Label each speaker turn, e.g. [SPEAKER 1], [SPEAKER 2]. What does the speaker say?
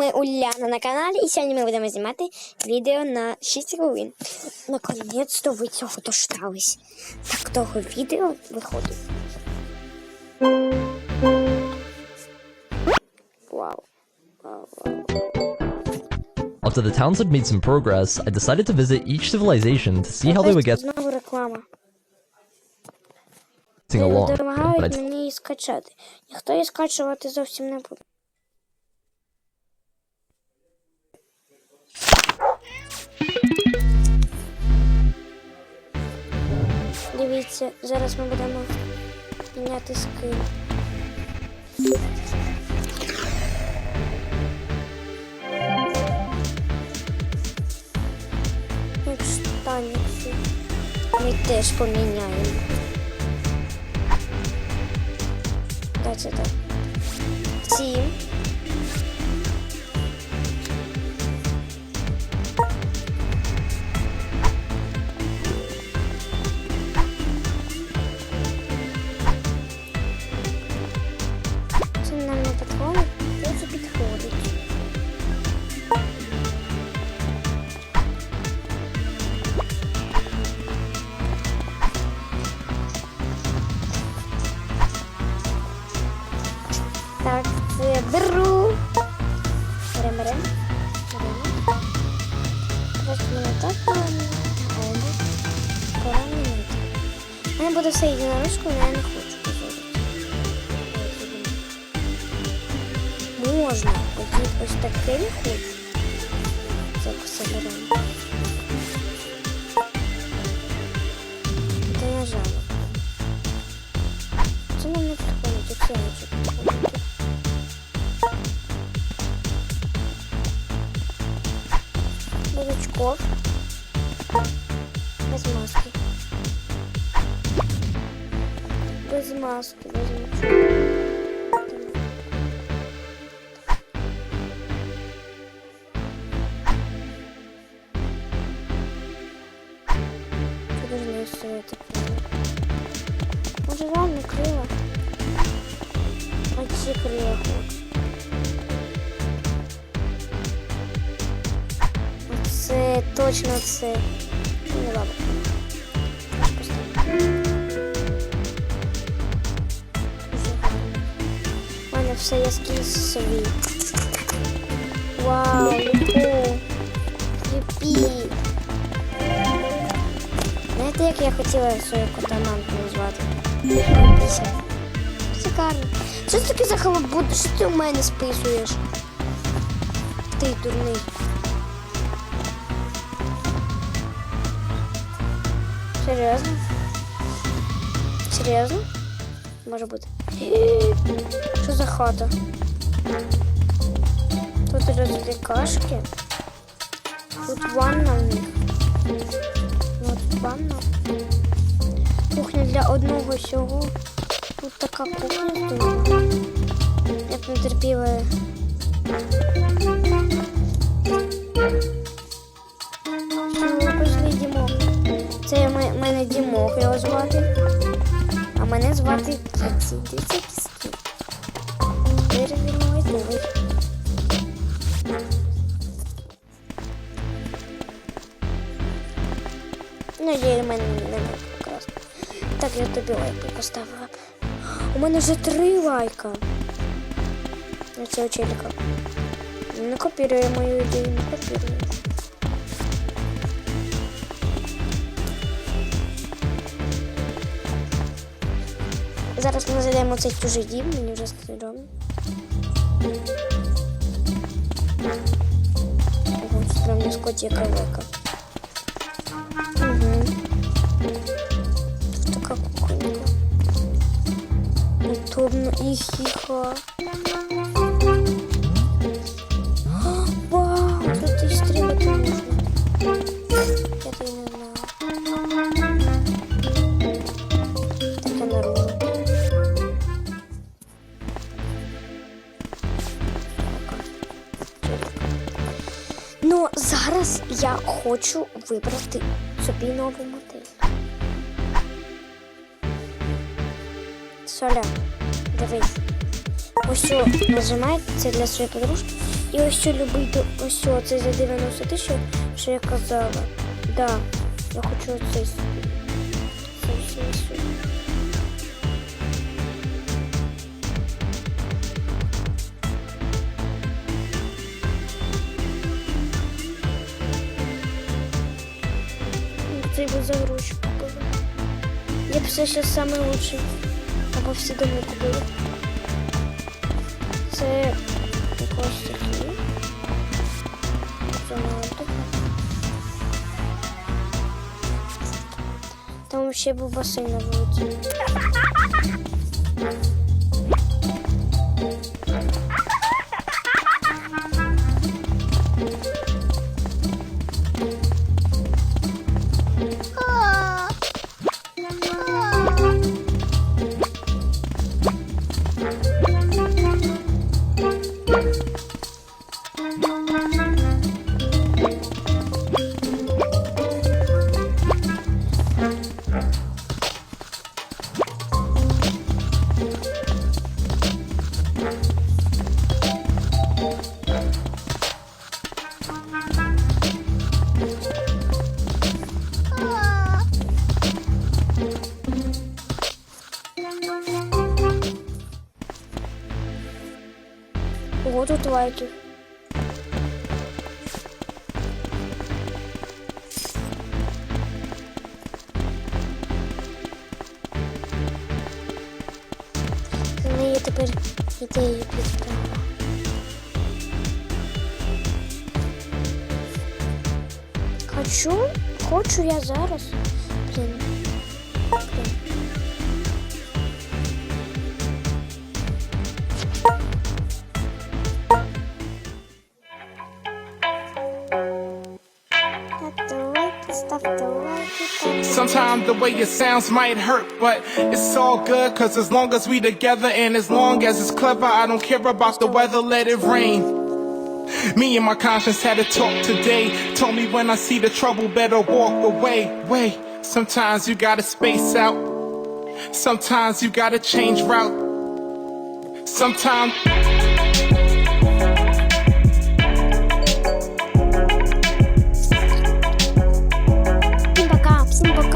[SPEAKER 1] Ми Уляна на каналі, і сьогодні ми будемо знімати відео на 6 хвилин. Наконець-то ви цього дождались. Так того відео виходить. Вау. Вау, вау.
[SPEAKER 2] After the towns had made some progress, I decided to visit each civilization to see how they would get
[SPEAKER 1] Знову реклама.
[SPEAKER 2] along.
[SPEAKER 1] Допомагають мені її скачати. Ніхто її скачувати зовсім не буде. Дивіться, зараз ми будемо міняти скин. Як штаніці. Ми теж поміняємо. Де так? Сім. Так, це беру. Берем, берем. Берем. Просто мене так. А я не так. У мене буде все єдиноручкою, але я не хочу позорити. Можна. Тоді ось таке не хочу. Так, все беремо. Ти нажала. Це нам не підходить, оце Бурячков. Без маски. Без маски, без нічого. Це дуже не стоїть Може реально крила? А ці Точно це. Ну, ладно. У мене все є скін свій. Вау, ліпу. Ліпі. Знаєте, як я хотіла свою котаманку назвати? Шикарно. Що це таке за халабуд? Що ти у мене списуєш? Ти дурний. Серйозно? Серйозно? Може бути. Що за хата? Тут розвлікашки. Тут ванна в них. Тут ванна. Кухня для одного всього. Тут така кухня. Я б. Це мене Дімок його звати. А мене звати Кіці. Дивіться кіски. Тепер він мой другий. Ну, в мене не якраз. Так, я тобі лайки поставила. У мене вже три лайка. На цього челіка. Не копірує мою ідею, не копірує. Зараз ми зайдемо цей чужий дім, мені вже тут прям дискотека велика. Угу. Тут така кухонька. Удобно і хіха. Ну, зараз я хочу вибрати собі нову модель. Соля, дивись. Ось що нажимаєте, це для своєї подружки. І ось що любий до- ось що, це за 90 тисяч, що я казала. Да, я хочу оцей собі. Це все Цей за гроші. Я б все ще саме лучший. Або всі доми купили. Це якось такі. Там ще був басейн на вулиці. Ого, тут лайки. У неї тепер ідеї підправа. Хочу, хочу я зараз.
[SPEAKER 3] time, the way it sounds might hurt, but it's all good, cause as long as we together and as long as it's clever, I don't care about the weather, let it rain. Me and my conscience had a talk today. Told me when I see the trouble, better walk away. Way. sometimes you gotta space out. Sometimes you gotta change route. Sometimes. Simple